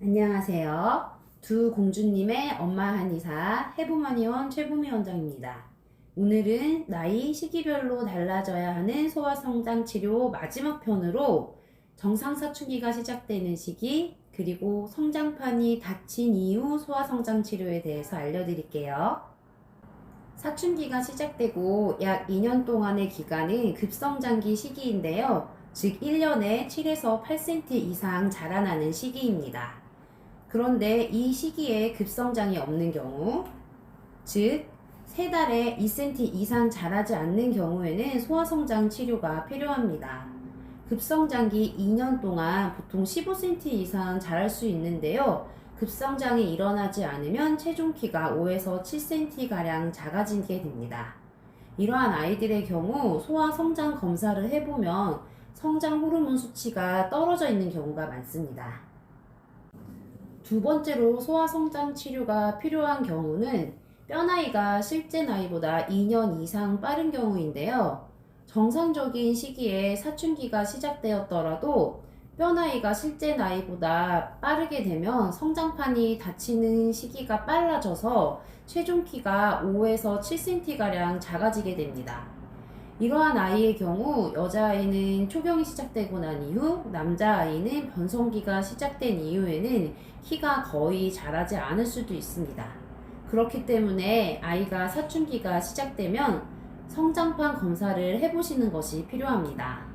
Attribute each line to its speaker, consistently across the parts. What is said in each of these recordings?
Speaker 1: 안녕하세요. 두 공주님의 엄마 한의사 해부만의원 최부미 원장입니다. 오늘은 나이 시기별로 달라져야 하는 소아성장 치료 마지막 편으로 정상 사춘기가 시작되는 시기 그리고 성장판이 닫힌 이후 소아성장 치료에 대해서 알려드릴게요. 사춘기가 시작되고 약 2년 동안의 기간은 급성장기 시기인데요. 즉 1년에 7에서 8cm 이상 자라나는 시기입니다. 그런데 이 시기에 급성장이 없는 경우, 즉, 세 달에 2cm 이상 자라지 않는 경우에는 소아성장 치료가 필요합니다. 급성장기 2년 동안 보통 15cm 이상 자랄 수 있는데요. 급성장이 일어나지 않으면 체중 키가 5에서 7cm가량 작아지게 됩니다. 이러한 아이들의 경우 소아 성장 검사를 해보면 성장 호르몬 수치가 떨어져 있는 경우가 많습니다. 두 번째로 소아 성장 치료가 필요한 경우는 뼈나이가 실제 나이보다 2년 이상 빠른 경우인데요. 정상적인 시기에 사춘기가 시작되었더라도 뼈나이가 실제 나이보다 빠르게 되면 성장판이 닫히는 시기가 빨라져서 최종 키가 5에서 7cm가량 작아지게 됩니다. 이러한 아이의 경우 여자아이는 초경이 시작되고 난 이후 남자아이는 변성기가 시작된 이후에는 키가 거의 자라지 않을 수도 있습니다. 그렇기 때문에 아이가 사춘기가 시작되면 성장판 검사를 해보시는 것이 필요합니다.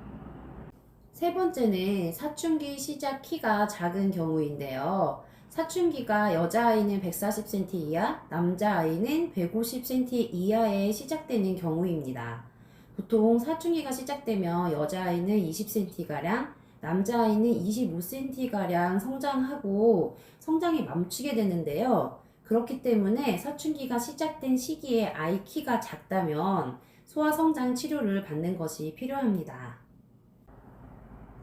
Speaker 1: 세 번째는 사춘기 시작 키가 작은 경우인데요. 사춘기가 여자아이는 140cm 이하, 남자아이는 150cm 이하에 시작되는 경우입니다. 보통 사춘기가 시작되면 여자아이는 20cm가량, 남자아이는 25cm가량 성장하고 성장이 멈추게 되는데요. 그렇기 때문에 사춘기가 시작된 시기에 아이 키가 작다면 소아성장 치료를 받는 것이 필요합니다.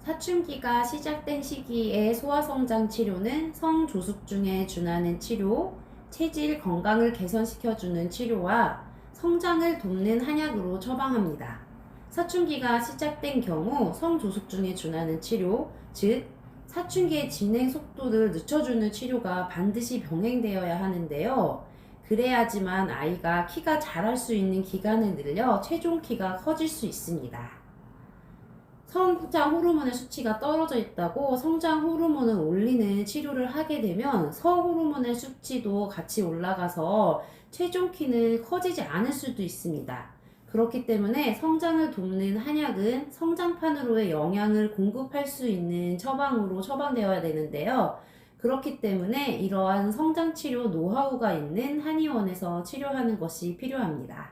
Speaker 1: 사춘기가 시작된 시기의 소아성장 치료는 성조숙중에 준하는 치료, 체질 건강을 개선시켜주는 치료와 성장을 돕는 한약으로 처방합니다. 사춘기가 시작된 경우 성조숙중에 준하는 치료, 즉 사춘기의 진행 속도를 늦춰주는 치료가 반드시 병행되어야 하는데요. 그래야지만 아이가 키가 자랄 수 있는 기간을 늘려 최종 키가 커질 수 있습니다. 성장 호르몬의 수치가 떨어져 있다고 성장 호르몬을 올리는 치료를 하게 되면 성호르몬의 수치도 같이 올라가서 최종 키는 커지지 않을 수도 있습니다. 그렇기 때문에 성장을 돕는 한약은 성장판으로의 영양을 공급할 수 있는 처방으로 처방되어야 되는데요. 그렇기 때문에 이러한 성장 치료 노하우가 있는 한의원에서 치료하는 것이 필요합니다.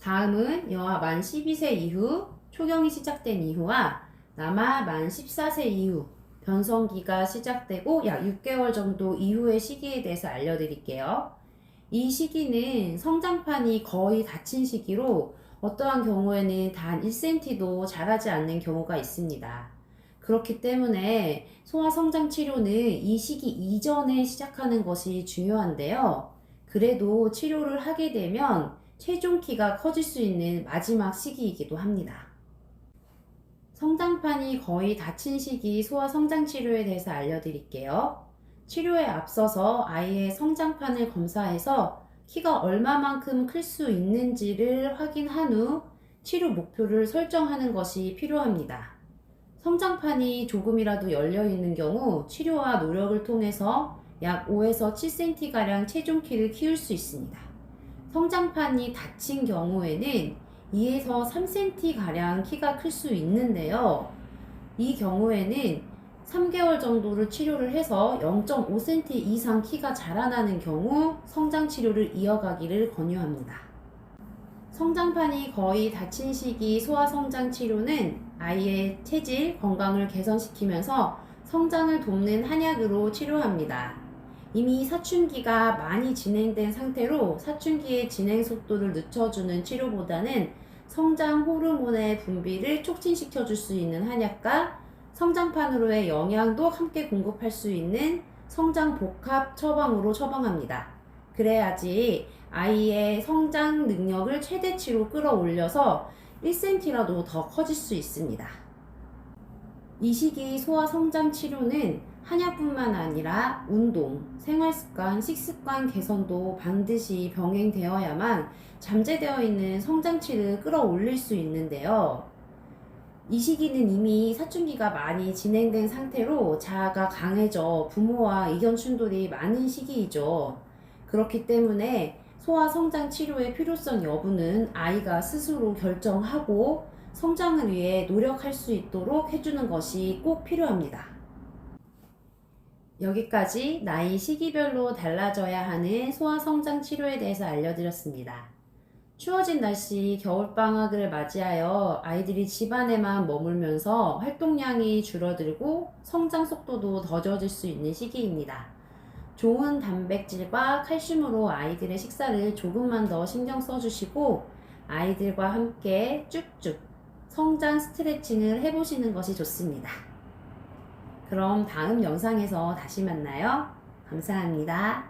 Speaker 1: 다음은 여아 만 12세 이후 초경이 시작된 이후와 남아 만 14세 이후 변성기가 시작되고 약 6개월 정도 이후의 시기에 대해서 알려드릴게요. 이 시기는 성장판이 거의 닫힌 시기로 어떠한 경우에는 단 1cm도 자라지 않는 경우가 있습니다. 그렇기 때문에 소아 성장 치료는 이 시기 이전에 시작하는 것이 중요한데요. 그래도 치료를 하게 되면 최종 키가 커질 수 있는 마지막 시기이기도 합니다. 성장판이 거의 닫힌 시기 소아 성장 치료에 대해서 알려드릴게요. 치료에 앞서서 아이의 성장판을 검사해서 키가 얼마만큼 클 수 있는지를 확인한 후 치료 목표를 설정하는 것이 필요합니다. 성장판이 조금이라도 열려 있는 경우 치료와 노력을 통해서 약 5에서 7cm가량 체중 키를 키울 수 있습니다. 성장판이 닫힌 경우에는 2에서 3cm가량 키가 클 수 있는데요. 이 경우에는 3개월 정도를 치료를 해서 0.5cm 이상 키가 자라나는 경우 성장 치료를 이어가기를 권유합니다. 성장판이 거의 닫힌 시기 소아 성장 치료는 아이의 체질, 건강을 개선시키면서 성장을 돕는 한약으로 치료합니다. 이미 사춘기가 많이 진행된 상태로 사춘기의 진행 속도를 늦춰주는 치료보다는 성장 호르몬의 분비를 촉진시켜 줄 수 있는 한약과 성장판으로의 영양도 함께 공급할 수 있는 성장 복합 처방으로 처방합니다. 그래야지 아이의 성장 능력을 최대치로 끌어올려서 1cm라도 더 커질 수 있습니다. 이 시기 소아 성장 치료는 한약뿐만 아니라 운동, 생활습관, 식습관 개선도 반드시 병행되어야만 잠재되어 있는 성장치를 끌어올릴 수 있는데요. 이 시기는 이미 사춘기가 많이 진행된 상태로 자아가 강해져 부모와 의견 충돌이 많은 시기이죠. 그렇기 때문에 소아 성장 치료의 필요성 여부는 아이가 스스로 결정하고 성장을 위해 노력할 수 있도록 해주는 것이 꼭 필요합니다. 여기까지 나이 시기별로 달라져야 하는 소아 성장 치료에 대해서 알려드렸습니다. 추워진 날씨 겨울방학을 맞이하여 아이들이 집안에만 머물면서 활동량이 줄어들고 성장 속도도 더뎌질 수 있는 시기입니다. 좋은 단백질과 칼슘으로 아이들의 식사를 조금만 더 신경 써주시고 아이들과 함께 쭉쭉 성장 스트레칭을 해보시는 것이 좋습니다. 그럼 다음 영상에서 다시 만나요. 감사합니다.